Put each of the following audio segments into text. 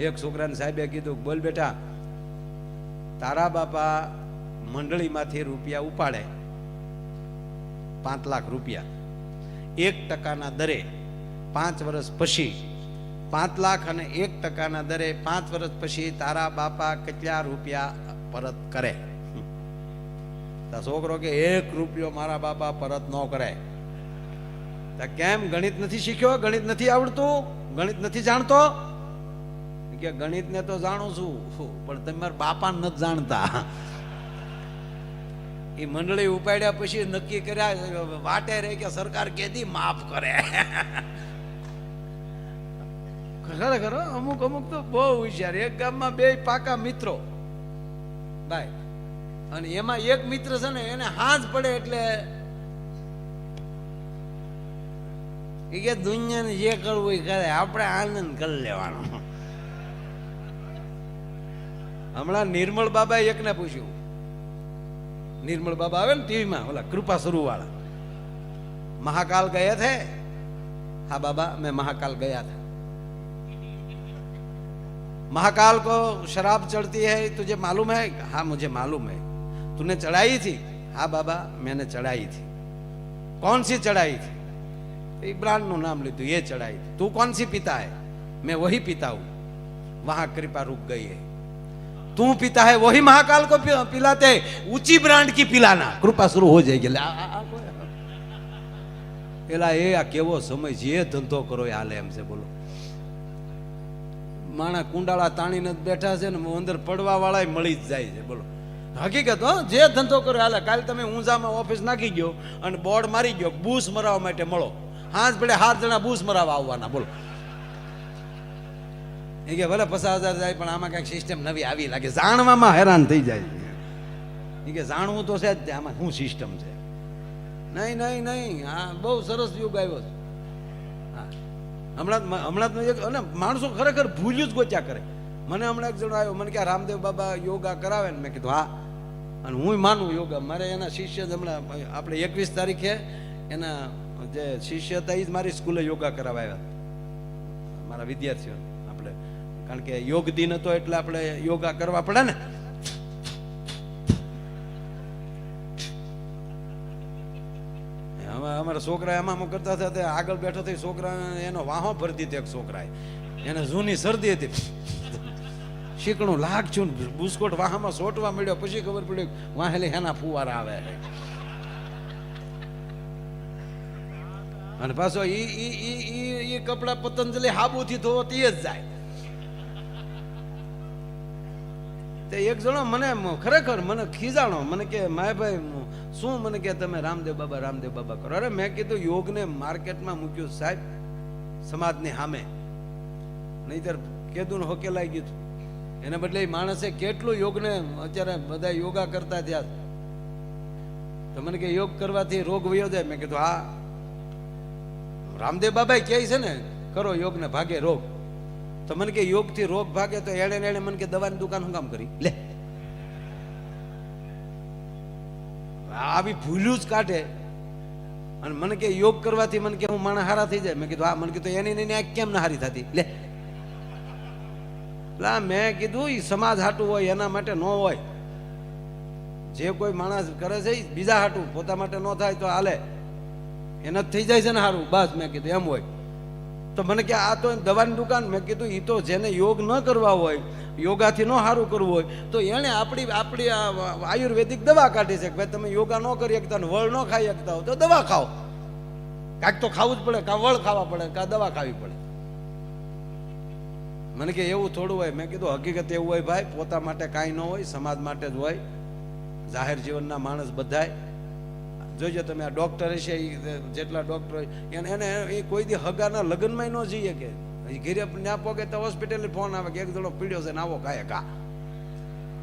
એક છોકરાને સાહેબે કીધું બોલ બેટા, તારા બાપા મંડળીમાંથી રૂપિયા ઉપાડે. પાંચ લાખ રૂપિયા. એક ટકાના દરે પાંચ વર્ષ પછી, પાંચ લાખ અને એક ટકાના દરે પાંચ વર્ષ પછી તારા બાપા કેટલા રૂપિયા પરત કરે? છોકરો કે, એક રૂપિયો મારા બાપા પરત ન કરે. કેમ ગણિત નથી શીખ્યો? ગણિત નથી આવડતું? ગણિત નથી જાણતો? કે ગણિતને તો જાણું છું. પણ તમારા બાપા નથી જાણતા. એ મંડળી ઉપાડ્યા પછી નક્કી કર્યા, વાટે રે કે સરકાર કેદી માફ કરે. ખરેખર અમુક અમુક તો બહુ હોશિયાર. એક ગામમાં બે પાકા મિત્રો. ભાઈ અને એમાં એક મિત્ર છે ને, એને હાથ પડે એટલે એ કે દુનિયાને જે કરવું એ કરે. આપણે આનંદ કરી લેવાનો. હમણાં નિર્મળ બાબાએ એકને પૂછ્યું નિર્મળ બાબા આવે ને ટીવીમાં ઓલા કૃપા સ્વરૂપ વાળા महाकाल गए थे हाँ बाबा मैं महाकाल गया था महाकाल को शराब चढ़ती है तुझे मालूम है हाँ मुझे मालूम है तूने चढ़ाई थी हाँ बाबा मैंने चढ़ाई थी कौन सी चढ़ाई थी एक ब्रांड નું નામ લીધું એ ચડાઈ તું कौन सी पीता है मैं वही पीता हूं वहां कृपा रुक गई है तू पीता है वही महाकाल को पि- पिलाते हैं। ऊंची ब्रांड की पिलाना कृपा शुरू हो जाएगी લે, આ- આ- આ કોઈ- એલા એ આ કેવો સમય છે એ ધંધો કરો એ હાલે એમ છે બોલો માણા કુંડાળા તાણીને જ બેઠા છે ને અંદર પડવા વાળા મળી જ જાય છે બોલો હકીકત હો જે ધંધો કરો હાલે કાલે તમે ઊંઝામાં ઓફિસ નાખી ગયો અને બોર્ડ મારી ગયો બૂસ મરાવવા માટે મળો હાથ પડે હાથ જણા બૂસ મરાવવા આવવાના બોલો એ કે ભલે પચાસ હજાર જાય, પણ આમાં કંઈક સિસ્ટમ નવી આવી લાગે. જાણવામાં હેરાન થઈ જાય એ કે જાણવું તો છે જ આમાં શું સિસ્ટમ છે? નહીં નહીં નહીં. હા, બહુ સરસ યુગ આવ્યો છે. હમણાં હમણાં જ અને માણસો ખરેખર ભૂલ્યું જ ગોચ્યા કરે. મને હમણાં એક જણો આવ્યો, મને કે રામદેવ બાબા યોગા કરાવે ને મેં કીધું, હા. અને હું માનું યોગા. મારે એના શિષ્ય જ હમણાં, આપણે એકવીસ તારીખે એના જે શિષ્ય હતા એ જ મારી સ્કૂલે યોગા કરાવ્યા મારા વિદ્યાર્થીઓ કારણ કે યોગ દિન હતો એટલે આપણે યોગા કરવા પડે ને. હવે અમારા છોકરા એમાં કરતા હતા તે આગળ બેઠો થઈ છોકરા એનો વાહો ભરતી હતી એક છોકરાએ. એને જૂની શરદી હતી. શીકણું લાગશું ને બુસ્કોટ વાહામાં સોટવા મળ્યો, પછી ખબર પડી વાહેલી હેના ફુવારા આવે. અને પાછો ઈ ઈ ઈ ઈ કપડા પતંજલિ હાબુથી ધોવો તે જ જાય. તે એક જણો મને ખરેખર મને ખીજાણો, મને કે માયભાઈ શું? મને કે, તમે રામદેવ બાબા રામદેવ બાબા કરો. અરે, મેં કીધું, યોગને માર્કેટમાં મૂક્યું સાહેબ, સમાજની સામે. નહીતર કેદું હોકેલાઈ ગયું એને બદલે માણસે કેટલું યોગને, અત્યારે બધા યોગા કરતા થયા. તો મને કે, યોગ કરવાથી રોગ વયો જાય. મેં કીધું, હા. રામદેવ બાબા કહે છે ને, કરો યોગને ભાગે રોગ. તો મને કે યોગથી રોગ ભાગે તો એણે એણે મને કે દવાની દુકાન હું કામ કરી? લે. આવી ભૂલ્યું જ કાઢે. અને મને કે યોગ કરવાથી મને કે હું માણસ હારા થઈ જાય. મેં કીધું, હા, મને કીધું એની ને કેમ ના હારી થતી? લે. લા મેં કીધું એ સમાજ હાટું હોય, એના માટે ન હોય. જે કોઈ માણસ કરે છે બીજા હાટું. પોતા માટે ન થાય તો હાલે. એને થઈ જાય છે ને સારું બસ મેં કીધું, એમ હોય. તો મને કે આ તો દવાની દુકાન. મેં કીધું એ તો જેને યોગ ન કરવા હોય, યોગાથી ન સારું કરવું હોય, તો એણે આપણી આપણી આયુર્વેદિક દવા કાઢી છે કે ભાઈ તમે યોગા ન કરી શકતા વળ ન ખાઈ શકતા હો, તો દવા ખાઓ. કાંઈક તો ખાવું જ પડે, કાં વળ ખાવા પડે, કાં દવા ખાવી પડે. મને કે એવું થોડું હોય. મેં કીધું, હકીકત એવું હોય ભાઈ, પોતા માટે કાંઈ ન હોય, સમાજ માટે જ હોય. જાહેર જીવનના માણસ બધાય જોજો તમે આ ડોક્ટર છે એ જેટલા ડોક્ટર હોય, એને એને એ કોઈ દી હગાના લગ્નમાં ન જઈએ કે. ઘેરે ના પોગે તો હોસ્પિટલ ફોન આવે કે એક જણો પીડ્યો છે ને આવો કાંઈ કા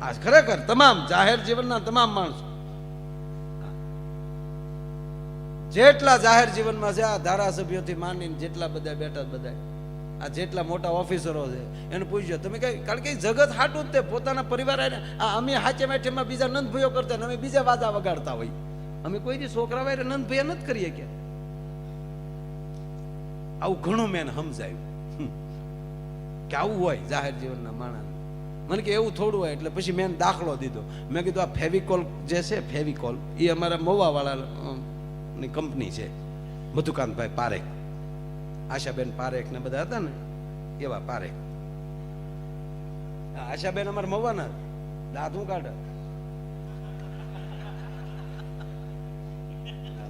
આ ખરેખર તમામ જાહેર જીવનના તમામ માણસો. જેટલા જાહેર જીવનમાં છે આ ધારાસભ્યોથી માંડીને જેટલા બધા બેઠા બધા આ જેટલા મોટા ઓફિસરો છે એને પૂછજો તમે કઈ કારણ કે જગત હાટું જ તે પોતાના પરિવાર આ અમે હાચે માઠેમાં બીજા નંદ ભયો કરતા અમે બીજા વાદા વગાડતા હોય. અમે કોઈ દી છોકરા વારે નંદભાઈ નથી કરીએ કે. આવું ઘણું મેં સમજાયું. કે આવું હોય જાહેર જીવનના માણસ. મને કે એવું થોડું હોય એટલે પછી મેં દાખલો દીધો. મેં કીધું આ ફેવિકોલ જે છે, ફેવિકોલ, એ અમારા મવાવાળા ની કંપની છે. મધુકાંતભાઈ પારેખ. આશાબેન પારેખ ને બધા હતા ને, એવા પારેખ. આશાબેન અમારા મવાના દાંત હું કાઢે.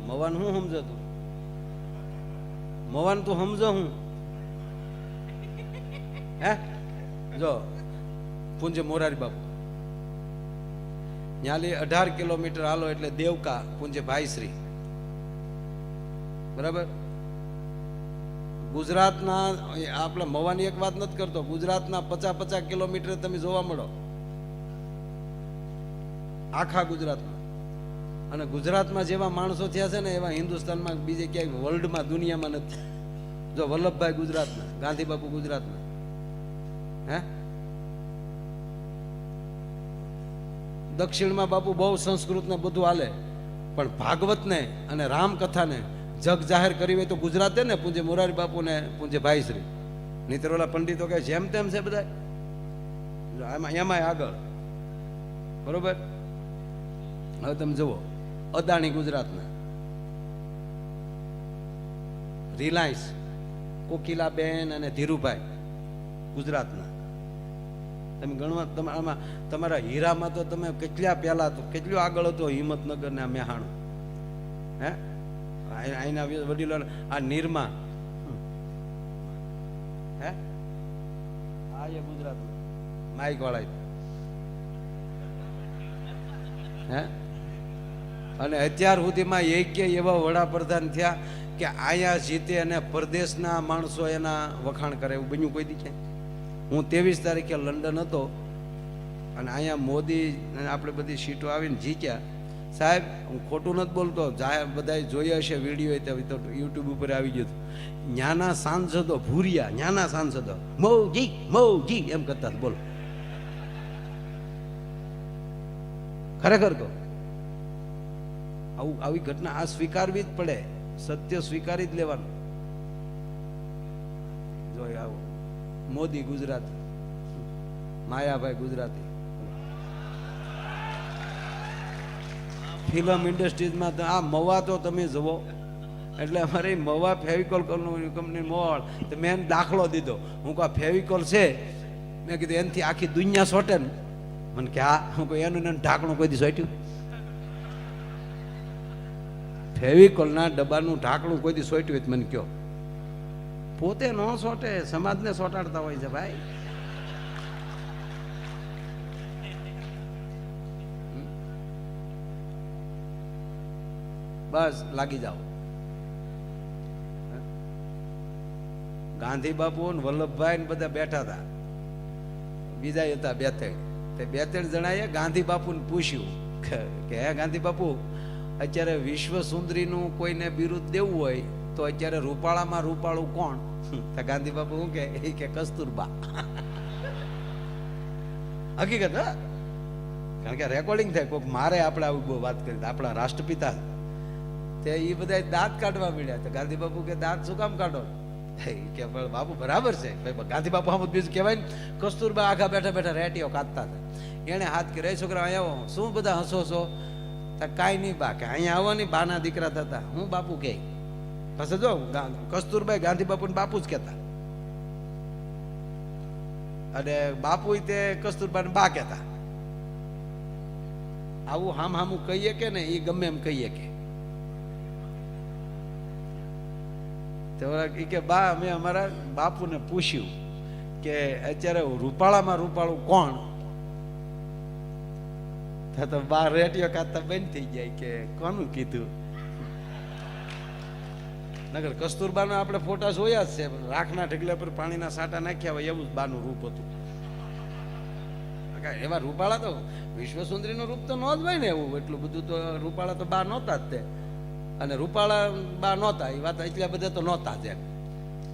મવાન હું સમજો તું મવાન તું સમજો હું? હે? જો, પૂંજે મોરારી બાપુ. ન્યાલી અઢાર કિલોમીટર હાલો એટલે દેવકા, પૂંજે ભાઈશ્રી. બરાબર? ગુજરાતના આપણે મવાની એક વાત નથી કરતો, ગુજરાતના પચાસ પચાસ કિલોમીટર તમે જોવા મળો. આખા ગુજરાતમાં. અને ગુજરાતમાં જેવા માણસો થયા છે ને, એવા હિન્દુસ્તાનમાં બીજે ક્યાંય વર્લ્ડમાં દુનિયામાં નથી. જો વલ્લભભાઈ ગુજરાતના, ગાંધી બાપુ ગુજરાતના. હે? દક્ષિણમાં બાપુ બહુ સંસ્કૃત ને બધું હાલે, પણ ભાગવતને અને રામકથાને જગ જાહેર કરી હોય તો ગુજરાતે ને પૂંજે મોરારી બાપુ ને પૂંજે ભાઈશ્રી. નીતર ઓલા પંડિતો કે જેમ તેમ છે બધા એમાં એમાંય આગળ. બરોબર? હવે તમે જુઓ. અદાણી ગુજરાતના. રિલાયન્સ કોકિલાબેન અને ધીરુભાઈ ગુજરાતના. તમે ગણવા તમારામાં તમારા હીરામાં તો તમે કેટલા પહેલા તો, કેટલું આગળ હતો હિંમતનગર ને આ મેહાણું? હે? અહીંના વડીલો, આ નિરમા. હે? આ એ ગુજરાતમાં માઇક વાળા હે? અને અત્યાર સુધીમાં એકે એવા વડાપ્રધાન થયા કે આયા જીતે અને પરદેશના માણસો એના વખાણ કરે એવું બન્યું કોઈ દી? હું ત્રેવીસ તારીખે લંડન હતો અને અહીંયા મોદી આપણે બધી સીટો આવીને જીત્યા. સાહેબ, હું ખોટું નથી બોલતો બધા જોયા હશે વીડિયો તો યુટ્યુબ ઉપર આવી ગયું ન્યાના સાંસદો ભૂરિયા, ન્યાના સાંસદો. મૌજી મૌજી એમ કરતા બોલો. ખરેખર કહો. આવું આવી ઘટના આ સ્વીકારવી જ પડે. સત્ય સ્વીકારી જ લેવાનું. જોઈ આવો. મોદી ગુજરાતી. માયાભાઈ ગુજરાતી. ફિલ્મ ઇન્ડસ્ટ્રીઝમાં તો આ મવા તો તમે જુઓ. એટલે અમારે મવા ફેવિકોલ કંપની મોવાળ. તો મેં દાખલો દીધો. હું કહું ફેવિકોલ છે? મેં કીધું, એનાથી આખી દુનિયા સોટે ને. મને કે, હા. હું કહું એનું ઢાંકણું કોઈ દી સોટ્યું? ફેવિકોલના ડબ્બાનું ઢાંકણું કોઈ દી સોટ્યું હોય મને કયો પોતે ન સોટે, સમાજને સોટાડતા હોય છે ભાઈ. બસ, લાગી જાઓ. ગાંધી બાપુ ને વલ્લભભાઈ ને બધા બેઠા હતા. બીજા હતા બે ત્રણ તે બે ત્રણ જણાએ ગાંધી બાપુને પૂછ્યું કે કે, હે ગાંધી બાપુ અત્યારે વિશ્વ સુંદરીનું કોઈને બિરુદ દેવું હોય, તો અત્યારે રૂપાળામાં રૂપાળું કોણ? તો ગાંધી બાપુ શું કે એ કે કસ્તુરબા. હકીકત, હા? કારણ કે રેકોર્ડિંગ થાય કોઈક મારે આપણે આવી બહુ વાત કરી આપણા રાષ્ટ્રપિતા. તે એ બધા દાંત કાઢવા મળ્યા તો ગાંધી બાપુ કે, દાંત શું કામ કાઢો? કે બાપુ, બરાબર છે. ગાંધી બાપુ આમ બીજું કહેવાય ને, કસ્તુરબા આખા બેઠા બેઠા રેટીઓ કાઢતા હતા. એણે હાથ કે રે છોકરા, અહીંયા શું બધા હસો છો કાંઈ નહીં બા કે અહીંયા આવવાની બાના દીકરા થતા. હું બાપુ કે? પછી જો કસ્તુરભાઈ ગાંધી બાપુ બાપુ જ કહેતા. અને બાપુ તે કસ્તુરબાને બા કહેતા. આવું હામ હામું કહીએ કે ને એ ગમે એમ કહીએ કે? કે, બા અમે અમારા બાપુને પૂછ્યું કે અત્યારે રૂપાળામાં રૂપાળું કોણ? તો તો બા રેડિયો કાતા બંધ થઈ જાય કે કોનું કીધું? નગર કસ્તુરબાનો આપણે ફોટા જોયા જ છે રાખના ઢગલા પર પાણીના સાટા નાખ્યા હોય એવું જ બાનું રૂપ હતું. એવા રૂપાળા તો વિશ્વ સુંદરીનું રૂપ તો ન જ હોય ને એવું, એટલું બધું તો રૂપાળા તો બા નહોતા જ તે. અને રૂપાળા બા નહોતા, એ વાત એટલા બધા તો નહોતા જ એમ.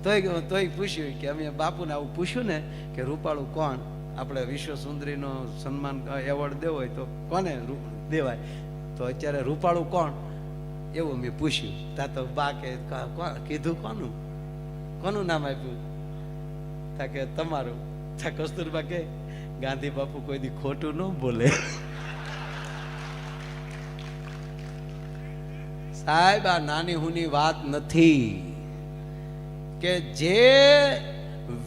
તોય તોય પૂછ્યું કે અમે બાપુને આવું પૂછ્યું ને કે રૂપાળું કોણ? આપણે વિશ્વ સુંદરીનો સન્માન એવોર્ડ દેવો હોય તો કોને દેવાય? તો અત્યારે રૂપાળું કોણ? એવું મેં પૂછ્યું. તા તો બા ક- કીધું કોનું? કોનું નામ આપ્યું? તા કે તમારું. તા કસ્તુરબા કે, ગાંધી બાપુ કોઈ દી ખોટું ન બોલે. સાહેબ, આ નાની હુની વાત નથી કે જે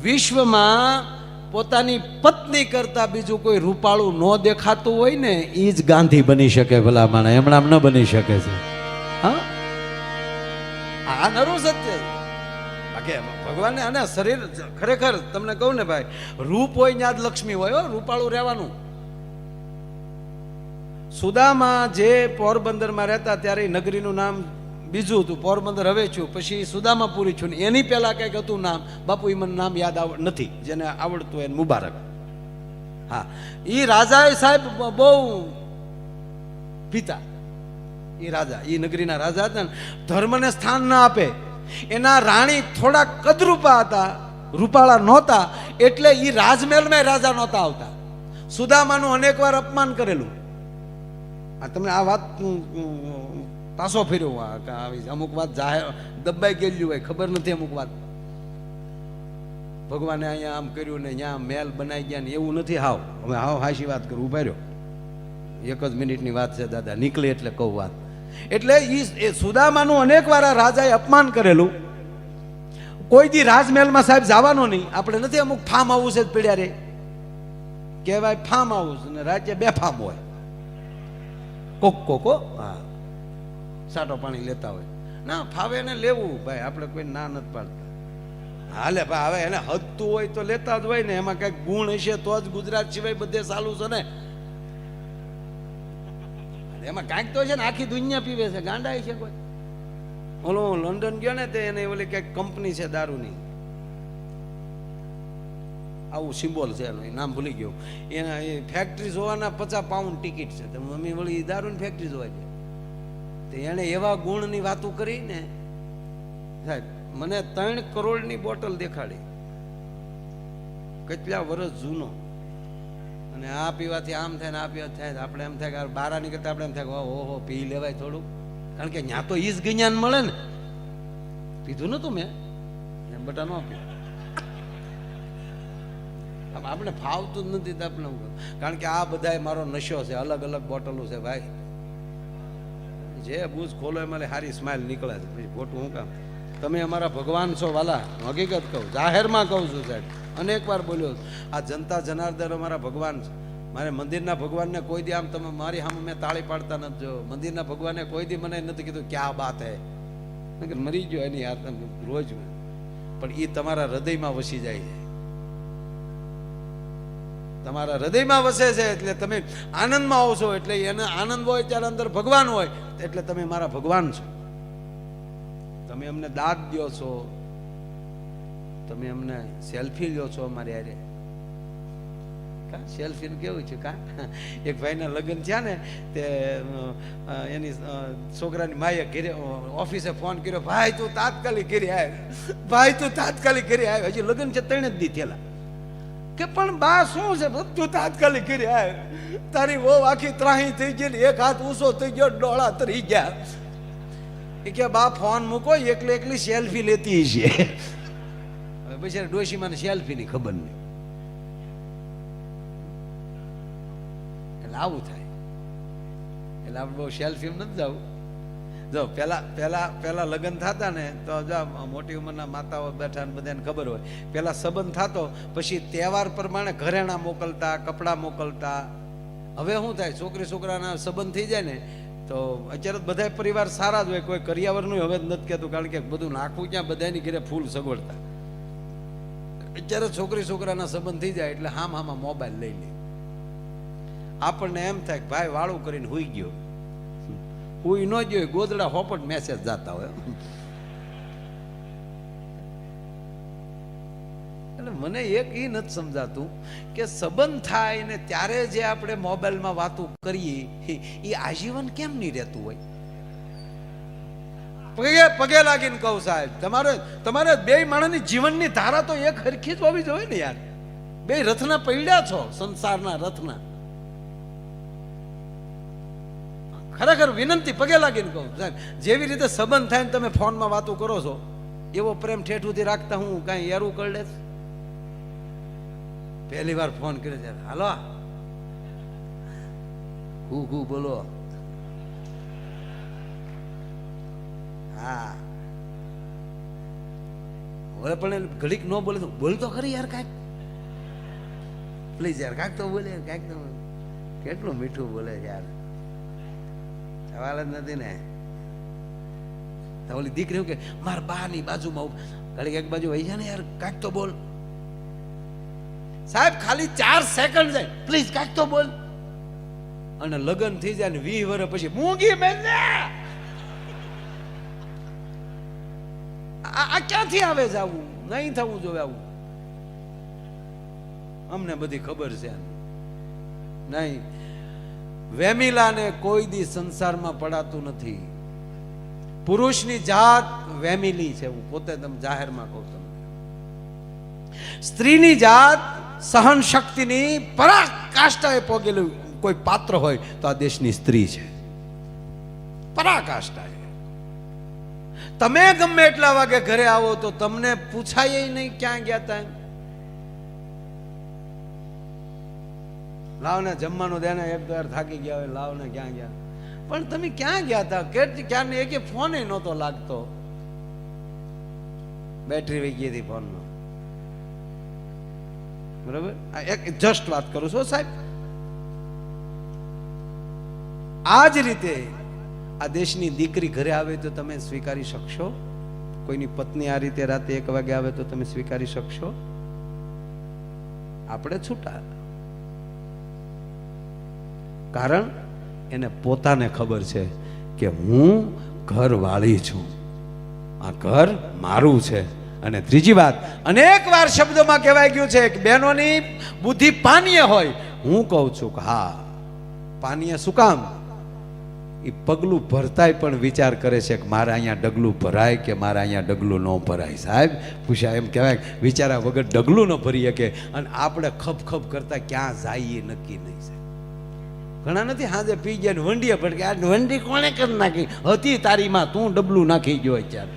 વિશ્વમાં પોતાની પત્ની કરતા બીજું કોઈ રૂપાળું ન દેખાતું હોય ને એ જ ગાંધી બની શકે ભલા માણે એમણામ ન બની શકે છે. હા? આ નરું સત્ય બાકી ભગવાને અને શરીર ખરેખર તમને કહું ને ભાઈ, રૂપ હોય ત્યાં જ લક્ષ્મી હોય રૂપાળું રહેવાનું. સુદામા જે પોરબંદરમાં રહેતા ત્યારે નગરીનું નામ બીજું હતું, પોરબંદર હવે છું, પછી સુદામાપુરી છું ને એની પહેલા કંઈક હતું નામ. બાપુ એ મને નામ યાદ આવ, નથી, જેને આવડતું એને મુબારક. હા એ રાજાએ સાહેબ બહુ પિતા એ રાજા એ નગરીના રાજા હતા ને, ધર્મને સ્થાન ના આપે. એના રાણી થોડા કદરૂપા હતા, રૂપાળા નહોતા, એટલે એ રાજમહેલમાં રાજા નહોતા આવતા. સુદામાનું અનેકવાર અપમાન કરેલું. આ તમને આ વાત પાછો ફેર્યો આવી અમુક વાત જાહેર દબાઈ ગયેલી હોય, ખબર નથી અમુક વાત. ભગવાને અહીંયા આમ કર્યું ને અહીંયા મહેલ બનાવી ગયા ને એવું નથી હાવ. હવે હાવ હાશી વાત કરું, ઊભા રહ્યો. એક જ મિનિટની વાત છે, દાદા, નીકળે એટલે કહું વાત. એટલે ઈ એ સુદામાનું અનેક વાર રાજાએ અપમાન કરેલું. કોઈ દી રાજમહેલમાં સાહેબ જવાનો નહીં. આપણે નથી અમુક ફાર્મ હાઉસ જ પીડ્યા રે. કહેવાય ફાર્મ હાઉસ ને રાજ્ય બે ફાર્મ હોય. કોક કોકો હા. સાટો પાણી લેતા હોય. ના, ફાવે એને લેવું, ભાઈ, આપણે કોઈ ના નથી પાડતા. હાલે, ભાઈ, હવે એને હદતું હોય તો લેતા જ હોય ને, એમાં કંઈક ગુણ હશે તો જ ગુજરાત સિવાય બધે ચાલુ છે ને. એમાં કાંઈક તો છે ને, આખી દુનિયા પીવે છે, ગાંડાય છે કોઈ. ઓલો લંડન ગયો ને તે, એને ઓલી કંઈક કંપની છે દારૂની. આવું સિમ્બોલ છે એનું નામ ભૂલી ગયો. એના, એ ફેક્ટરી જોવાના પચાસ પાઉન્ડ ટિકિટ છે. મમ્મી વળી દારૂની ફેક્ટરી જોવા જાય તો એવા ગુણની વાતો કરી ને સાહેબ, મને ત્રણ કરોડની બોટલ દેખાડી. કેટલા વર્ષ જૂનો. અને આ પીવાથી આમ થાય ને આ પીવા થાય, આપણે એમ થાય કે બારા નીકળતા આપણે એમ થાય ઓહો, પી લેવાય થોડું. કારણ કે ત્યાં તો ઈજ જ્ઞાન મળે ને. પીધું નતું મેં. એમ બટા ન પીધું. આપણે ફાવતું જ નથી આપણે કારણ કે આ બધાય મારો નશો છે અલગ અલગ બોટલો છે ભાઈ. જે બૂઝ ખોલો એમાં સારી સ્માઇલ નીકળે છે. પછી ખોટું હું કામ? તમે અમારા ભગવાન છો વાલા, હકીકત કહું, જાહેરમાં કહું છું સાહેબ. અનેક વાર બોલ્યો, આ જનતા જનાર્દન અમારા ભગવાન છે. મારે મંદિરના ભગવાનને કોઈ દી આમ તમે મારી સામે મેં તાળી પાડતા નથી જો. મંદિરના ભગવાને કોઈ દી મને નથી કીધું ક્યાં બાત હે? મરી ગયો એની તમે રોજ પણ એ તમારા હૃદયમાં વસી જાય છે. તમારા હૃદયમાં વસે છે એટલે તમે આનંદમાં આવો છો. એટલે એને આનંદ હોય ત્યારે અંદર ભગવાન હોય. એટલે તમે મારા ભગવાન છો. તમે અમને દાદ દો છો. તમે અમને સેલ્ફી લ્યો છો અમારી હારે. કા? સેલ્ફી કેવું છે? કા? એક ભાઈના લગ્ન થયા ને, તે એની છોકરાની માએ ઘેરે ઓફિસે ફોન કર્યો, ભાઈ, તું તાત્કાલિક ઘરે આવ્યો ભાઈ, તું તાત્કાલિક ઘરે આવ્યો હજી લગ્ન છે, ત્રણે જ દી થયેલા. કે પણ બા શું છે બધું તાત્કાલિક કરી આવ તારી વહુ આખી ત્રાહી થઈ ગઈ ને એક હાથ ઊંચો થઈ ગયો ડોળા તરી ગયા એ કે બા ફોન મૂકો, એકલી એકલી સેલ્ફી લેતી છે હવે પછી ડોશીમાં સેલ્ફી ની ખબર નહીં. એટલે આવું થાય. એટલે આપણે બહુ સેલ્ફી નથી જવું. જો પેલા પેલા પેલા લગ્ન થતા ને, તો જો મોટી ઉંમરના માતાઓ બેઠા બધાને ખબર હોય. પેલા સંબંધ થતો, પછી તહેવાર પ્રમાણે ઘરેણા મોકલતા, કપડાં મોકલતા. હવે શું થાય? છોકરી છોકરાના સંબંધ થઈ જાય ને, તો અત્યારે બધા પરિવાર સારા જ હોય. કોઈ કરિયાવરનું હવે જ નથી કહેતું, કારણ કે બધું નાખવું ક્યાં? બધાની ઘરે ફૂલ સગવડતા. અત્યારે છોકરી છોકરાના સંબંધ થઈ જાય એટલે હામ હામાં મોબાઈલ લઈ લે. આપણને એમ થાય કે ભાઈ વાળું કરીને હોઈ ગયો. હુઈ ન જોઈ, ગોદડા હોપટ મેસેજ જાતા હોય. એટલે મને એક એ નથી સમજાતું કે સંબંધ થાય ને ત્યારે જે આપણે મોબાઈલમાં વાતો કરીએ એ આજીવન કેમ નહીં રહેતું હોય? પગે પગે લાગીને કહું સાહેબ, તમારે તમારે બે માણસની જીવનની ધારા તો એક હરખી જ હોવી જોઈએ ને યાર. બે રથના પૈડ્યા છો, સંસારના રથના. ખરેખર વિનંતી પગે લાગીને કહું, સાહેબ, જેવી રીતે સંબંધ થાય ને તમે ફોનમાં વાતો કરો છો, એવો પ્રેમ ઠેઠ રાખતા હું કાંઈ એરું કરડે પહેલી વાર ફોન કર્યો ત્યારે, હાલો. હું હું, બોલો. હા. હવે પણ ઘડીક ન બોલે તો બોલ તો ખરી યાર કાંઈક. પ્લીઝ યાર, કાંઈક તો બોલે, કાંઈક તો કેટલું મીઠું બોલે યાર. સવાલ જ નથી ને. ઓલી દીકરી કે, માર બાની બાજુમાં ઘડીક એક બાજુ વહી જાય ને યાર, કાંઈક તો બોલ. સાહેબ, ખાલી ચાર સેકન્ડ જાય પ્લીઝ કાંઈક તો બોલ. અને લગ્ન થઈ જાય ને વીસ વર્ષ પછી મૂંગી બેન આ ક્યાંથી આવે છે આવું? નહીં થવું જોવે આવું. અમને બધી ખબર છે. નહીં. વેમિલાને કોઈ દી સંસારમાં પડાતું નથી. પુરુષની જાત વેમિલી છે હું પોતે તમે જાહેરમાં કહું તમને. સ્ત્રીની જાત સહન શક્તિની પરાકાષ્ઠાએ પોગેલું કોઈ પાત્ર હોય તો આ દેશની સ્ત્રી છે. પરાકાષ્ઠાએ. તમે ગમે એટલા વાગે ઘરે આવો તો તમને પૂછાય નહીં ક્યાં ગયા તા એમ. લાવ ને જમવાનું દે એક દર થાકી ગયા હોય, લાવને ક્યાં ગયા? પણ તમે ક્યાં ગયા હતા? કેટલી ક્યાં એક ફોન નહોતો લાગતો. બેટરી વહી ગઈ હતી ફોનમાં. બરાબર? એક જસ્ટ વાત કરું છું સાહેબ. આ જ રીતે આ દેશની દીકરી ઘરે આવે તો તમે સ્વીકારી શકશો? કોઈની પત્ની આ રીતે રાતે એક વાગે આવે તો તમે સ્વીકારી શકશો? આપણે છૂટા. કારણ એને પોતાને ખબર છે કે હું ઘરવાળી છું. આ ઘર મારું છે. અને ત્રીજી વાત, અનેક વાર શબ્દોમાં કહેવાય ગયું છે કે બહેનોની બુદ્ધિ પાનીય હોય. હું કહું છું કે હા, પાનીય શું કામ? એ પગલું ભરતાય પણ વિચાર કરે છે કે મારે અહીંયા ડગલું ભરાય કે મારે અહીંયા ડગલું ન ભરાય. સાહેબ, પૂછ્યા એમ કહેવાય વિચારા વગર ડગલું ન ભરી શકે. અને આપણે ખપ ખપ કરતા ક્યાં જઈએ નક્કી નહીં સાહેબ. ઘણા નથી, હાજે પી ગયા વંડીએ પણ કે આ વંડી કોણે કરી નાખી? હતી તારીમાં તું ડબલું નાખી ગયો અત્યારે?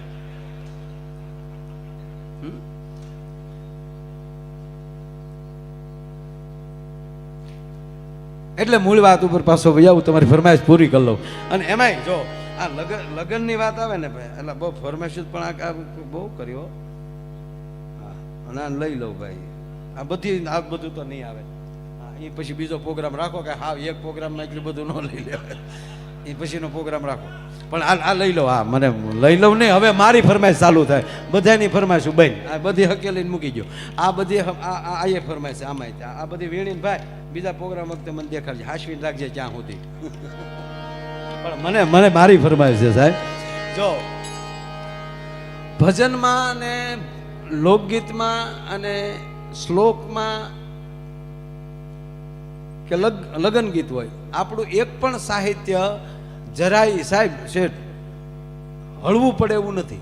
એટલે મૂળ વાત ઉપર પાછો આવું, તમારી ફરમાઈશ પૂરી કરી લઉં. અને એમાંય જો, આ લગન લગ્નની વાત આવે ને ભાઈ, એટલે બહુ ફરમાઈશ પણ આ બહુ કર્યો હા. અને લઈ લઉં ભાઈ. આ બધી, આ બધું તો નહીં આવે. એ પછી બીજો પ્રોગ્રામ રાખો કે હા, એક પ્રોગ્રામમાં એટલું બધું ન લઈ લેવાય. એ પછીનો પ્રોગ્રામ રાખો. પણ આ આ લઈ લો હા મને લઈ લઉં નહીં, હવે મારી ફરમાઈશ ચાલુ થાય. બધાની ફરમાઈશ બેન આ બધી હકેલીને મૂકી ગયો આ બધી આ આ આ એ ફરમાઈશ આમાં આ બધી વીણીને ભાઈ, બીજા પ્રોગ્રામ વખતે મને દેખાડજે. હાશવીને રાખજે ત્યાં સુધી. પણ મને મને મારી ફરમાઈશ છે સાહેબ. જો, ભજનમાં અને લોકગીતમાં અને શ્લોકમાં કે લગ્ન ગીત હોય. આપણું એક પણ સાહિત્ય જરાય સાહેબ, શેઠ, હળવું પડે એવું નથી.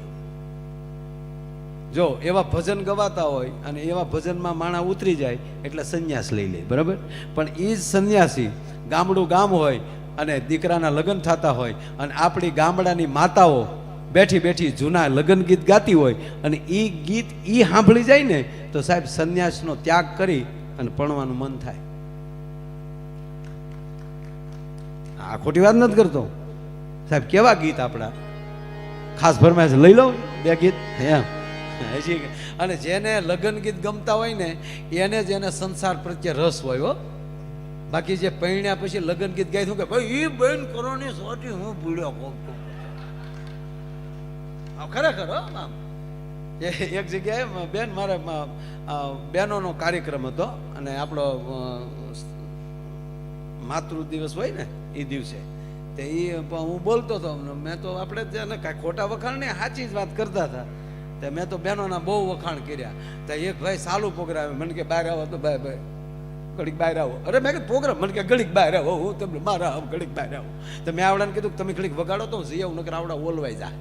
જો, એવા ભજન ગવાતા હોય અને એવા ભજનમાં માણા ઉતરી જાય, એટલે સંન્યાસ લઈ લે, બરાબર? પણ એ જ સંન્યાસી ગામડું ગામ હોય અને દીકરાના લગ્ન થતા હોય અને આપણી ગામડાની માતાઓ બેઠી બેઠી જૂના લગ્ન ગીત ગાતી હોય અને એ ગીત એ સાંભળી જાય ને, તો સાહેબ સંન્યાસનો ત્યાગ કરી અને ભણવાનું મન થાય. આ ખોટી વાત નથી કરતો. સાહેબ, કેવા ગીત આપણા? ખાસ ફરમાય લઈ લઉં બે ગીત. એમ. હજી અને જેને લગ્ન ગીત ગમતા હોય ને, એને જ એને સંસાર પ્રત્યે રસ હોય, હો. બાકી જે પૈણ્યા પછી લગ્ન ગીત ગાય કે, ભાઈ એ બેન કરોની સોટી હું ભૂલ્યો કોક કોક." આ ખરેખર આમ. એક જગ્યાએ બેન મારે બહેનોનો કાર્યક્રમ હતો, અને આપણો માતૃ દિવસ હોય ને, એ દિવસે. તે એ હું બોલતો હતો મેં તો આપણે ત્યાં કાંઈ ખોટા વખાણ નહીં, સાચી જ વાત કરતા હતા. તે મેં તો બહેનોના બહુ વખાણ કર્યા. તો એક ભાઈ સાલું પ્રોગ્રામ મને કે, બહાર આવો તો ભાઈ ભાઈ ઘડીક બહાર આવો. અરે, મેં કીધું પ્રોગ્રામ મને કે, ઘડીક બહાર આવો. હું તમને મારા આવો, ઘડીક બહાર આવો. તો મેં આવડાને કીધું તમે ઘડીક વગાડો તો હું જઈ આવું, નકર આવડા ઓલવાઈ જાય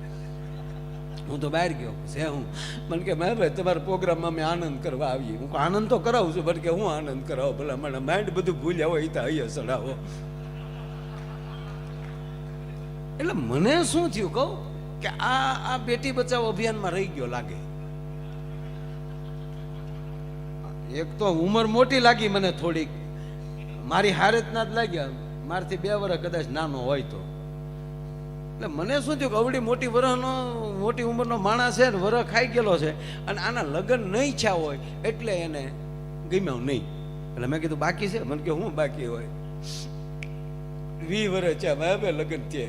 હું તો બહાર ગયો. છે હું? મને કે મેં ભાઈ તમારા પ્રોગ્રામમાં અમે આનંદ કરવા આવીએ. હું આનંદ તો કરાવું છું બટ કે હું આનંદ કરાવો? ભલા મને માઇન્ડ બધું ભૂલ્યા હોય તો અહીંયા ચડાવો એટલે મને શું થયું કહું? કે આ આ બેટી બચાવો અભિયાનમાં રહી ગયો લાગે. એક તો ઉંમર મોટી લાગી મને થોડીક. મારી હારતના જ લાગ્યા. મારથી બે વર્ષ કદાચ નાનો હોય તો. એટલે મને શું થયું કે અવડી મોટી વરહનો, મોટી ઉંમરનો માણસ છે ને, વરહ ખાઈ ગયેલો છે અને આના લગ્ન નહીં ઈચ્છા હોય એટલે એને ગમ્યા નહીં. એટલે મેં કીધું, બાકી છે? મને કે, હું બાકી હોય? વી વર્ષ છે મારા બે લગ્ન છે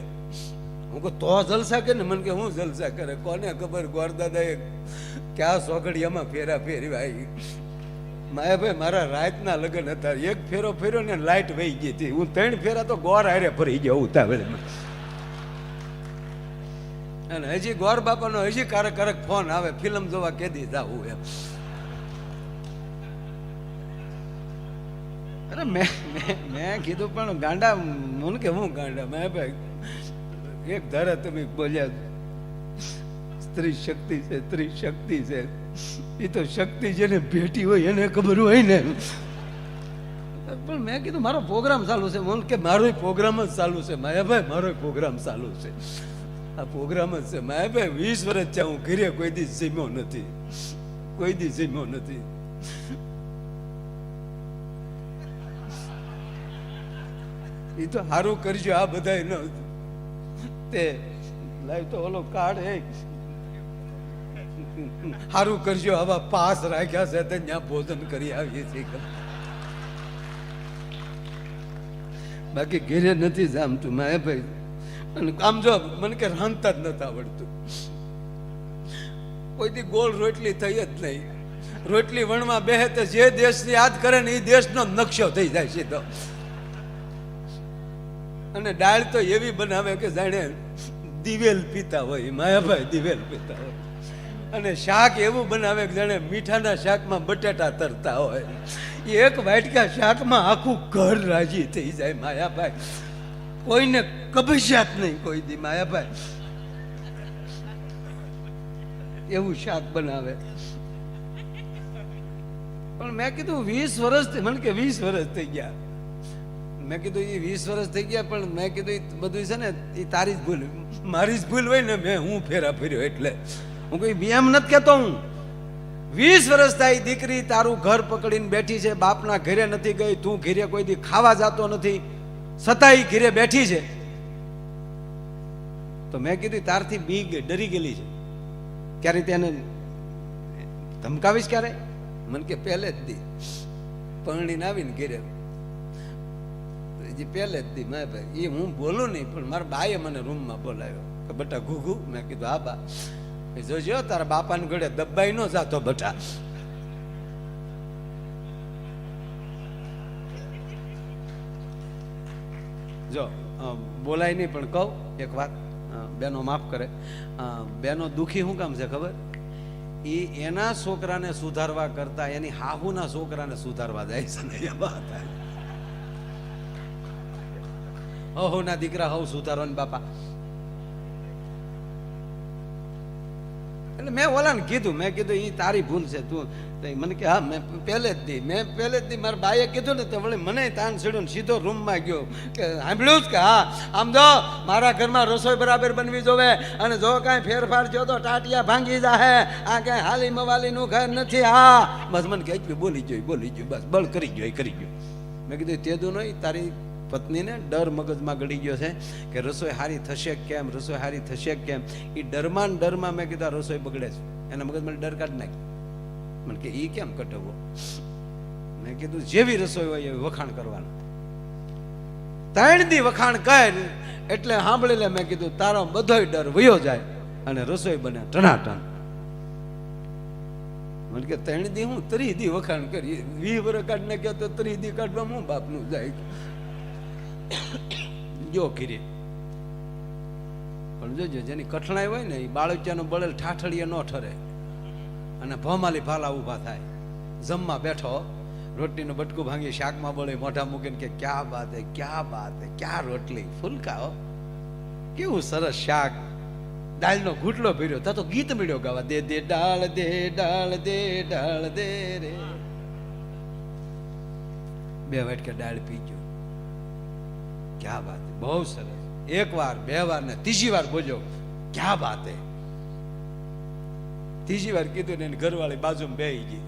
હું કહું, તો જલસા કરે ને. મને કે, હું જલસા કરે? કોને ખબર? ગોરદાદાએ ક્યાં સોગડિયામાં ફેરા ફેરવી આવી માયાભાઈ મારા રાતના લગ્ન હતા. એક ફેરો ફેર્યો ને લાઇટ વહી ગઈ હતી. હું ત્રણ ફેરા તો ગોર હારે ફરી ગયો ઉતાવળમાં અને હજી ગોર બાપાનો હજી કારક કારક ફોન આવે, ફિલ્મ જોવા કેદી જાવું એમ. અરે મેં મેં કીધું પણ ગાંડા મને કે હું ગાંડા? મેં ભાઈ, એક ધારે તમે બોલ્યા, સ્ત્રી શક્તિ છે, સ્ત્રી શક્તિ છે. એ તો શક્તિ જેને ભેટી હોય એને ખબર હોય ને. પણ મેં કીધું, મારો પ્રોગ્રામ ચાલુ છે. મને કે, મારો પ્રોગ્રામ જ ચાલુ છે. માયાભાઈ મારો પ્રોગ્રામ ચાલુ છે. આ પ્રોગ્રામ જ છે. માયાભાઈ વીસ વર્ષ છે હું ઘરે કોઈ દી જીમ્યો નથી. કોઈ દી જીમ્યો નથી. એ તો સારું કરજો, આ બધા ન તે લાઈવ તો ઓલો કાર્ડ હે. સારું કરજો, આવા પાસ રાખ્યા છે ત્યાં ભોજન કરી આવીએ છીએ. બાકી ઘેરે નથી જામતું. મેં ભાઈ અને આમ જો, મને કે રાંધતા જ નતા આવડતું. કોઈથી ગોળ રોટલી થઈ જ નહીં. રોટલી વણમાં બેહે તો જે દેશની યાદ કરે ને એ દેશનો નકશો થઈ જાય સીધો. અને દાળ તો એવી બનાવે કે જાણે દિવેલ પીતા હોય માયાભાઈ દિવેલ પીતા હોય. અને શાક એવું બનાવે કે જાણે મીઠાના શાકમાં બટાટા તરતા હોય. એક વાટકા શાકમાં આખું ઘર રાજી થઈ જાય માયાભાઈ. કોઈને કબજિયાત નહીં કોઈ દી માયાભાઈ એવું શાક બનાવે. પણ મેં કીધું વીસ વર્ષ મને કે વીસ વર્ષ થઈ ગયા. મેં કીધું એ વીસ વર્ષ થઈ ગયા, પણ મેં કીધું એ બધું છે ને એ તારી જ ભૂલ મારી જ ભૂલ હોય ને, મેં હું ફેરા ફેર્યો એટલે. હું કોઈ બી એમ નથી કહેતો હું. વીસ વર્ષ થાય દીકરી તારું ઘર પકડીને બેઠી છે, બાપના ઘરે નથી ગઈ, તું ઘરે કોઈ દી ખાવા જતો નથી. છતાંય ઘરે બેઠી છે. તો મેં કીધું, તારથી બી ડરી ગયેલી છે. ક્યારે તેને ધમકાવીશ ક્યારે? મને કે પહેલે જ દી. પરણીને આવીને ઘેરે. જે પહેલે જ દી. મેં ભાઈ એ હું બોલું નહીં, પણ મારા બાએ મને રૂમમાં બોલાવ્યો. કે બટા ઘૂઘુ? મેં કીધું, હા, બા. જોજો, તારા બાપાને ઘડે દબાઈ ન જાતો બટા. જો બોલાય નહીં, પણ કહું એક વાત. બેનો માફ કરે. બેનો દુઃખી શું કામ છે ખબર? એ એના છોકરાને સુધારવા કરતા, એની હાહુના છોકરાને સુધારવા જાય છે ને, એ દીકરા હવ ને બાપા. એટલે મેં ઓલાને કીધું, મેં કીધું એ તારી ભૂલ છે, તું મને કે, હા, મેં પહેલે જ દી, મેં પહેલે જ દી મારા બાઈએ કીધું ને, તો વળી મને તાન ને સીધો રૂમમાં ગયો. કે સાંભળ્યું જ કે, હા, આમ જો, મારા ઘરમાં રસોઈ બરાબર બનવી જોવે અને જો કાંઈ ફેરફાર થયો તો ટાટિયા ભાંગી જાહે. આ કાંઈ હાલી મવાલીનું ઘર નથી, હા. બસ મને કે બોલી જોઈ બોલી જોઈ બસ, બળ કરી ગયો એ કરી ગયો. મેં કીધું તે તેદું નહીં, તારી પત્નીને ડર મગજમાં ગળી ગયો છે કે રસોઈ હારી થશે કેમ, રસોઈ હારી થશે કેમ? એ ડરમાં ડરમાં મેં કીધું રસોઈ બગડે છે. એના મગજમાં ડર કાઢ નાખ મને કે એ કેમ કટવો મેં કીધું, જેવી રસોઈ હોય એવી વખાણ કરવાનું. ત્રણ દી વખાણ કર, એટલે સાંભળી લે મેં કીધું, તારો બધોય ડર વયો જાય અને રસોઈ બને ટણાટણ મને કે, ત્રણ દી હું, ત્રી દી વખાણ કરી વી વર કાઢ નાખ્યા તો ત્રી દી કાઢવા હું બાપનું જાય? જો ખીરી પણ જોજો, જેની કઠણાઈ હોય ને, એ બાળકિયાનો બળેલ ઠાઠડીએ ન ઠરે. અને ભમાલી ભાલા ઊભા થાય. જમવા બેઠો, રોટલીનું બટકું ભાંગી શાકમાં બળે, મોઢા મૂકીને કે, ક્યાં બાત હે, ક્યાં બાત હે, ક્યાં રોટલી? ફૂલકા હો. કેવું સરસ શાક. દાળનો ઘૂંટલો ભર્યો, તા તો ગીત મળ્યો ગાવા, દે દે, ડાળ દે ડાળ દે ડાળ, દે રે. બે વાટકે દાળ પી ગયો ક્યાં વાત બહુ સરસ. એક વાર બે વાર ને ત્રીજી વાર બોલ્યો, ક્યાં વાત હે ત્રીજી વાર કીધું ને ઘરવાળી બાજુમાં બેહી ગઈ.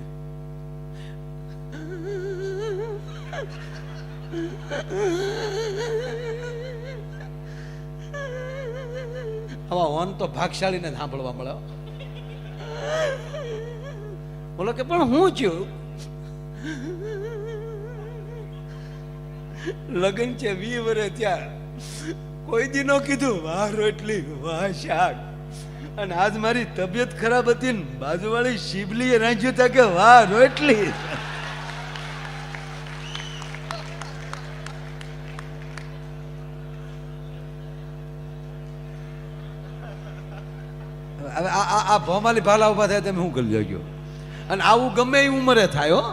આવા હોન તો ભાગશાળીને સાંભળવા મળ્યો બોલો કે, પણ હું છું? લગન છે વી વરે ત્યાં કોઈ દી કીધું, વાહ, રોટલી, વાહ, શાક. અને આજ મારી તબિયત ખરાબ હતી ને, બાજુવાળી શિબલીએ રાંધ્યું તા કે, વાહ, રોટલી. આ આ ભાલા ઊભા થાય તમે શું કરી ગયો અને આવું ગમે એ ઉંમરે થાય, હો.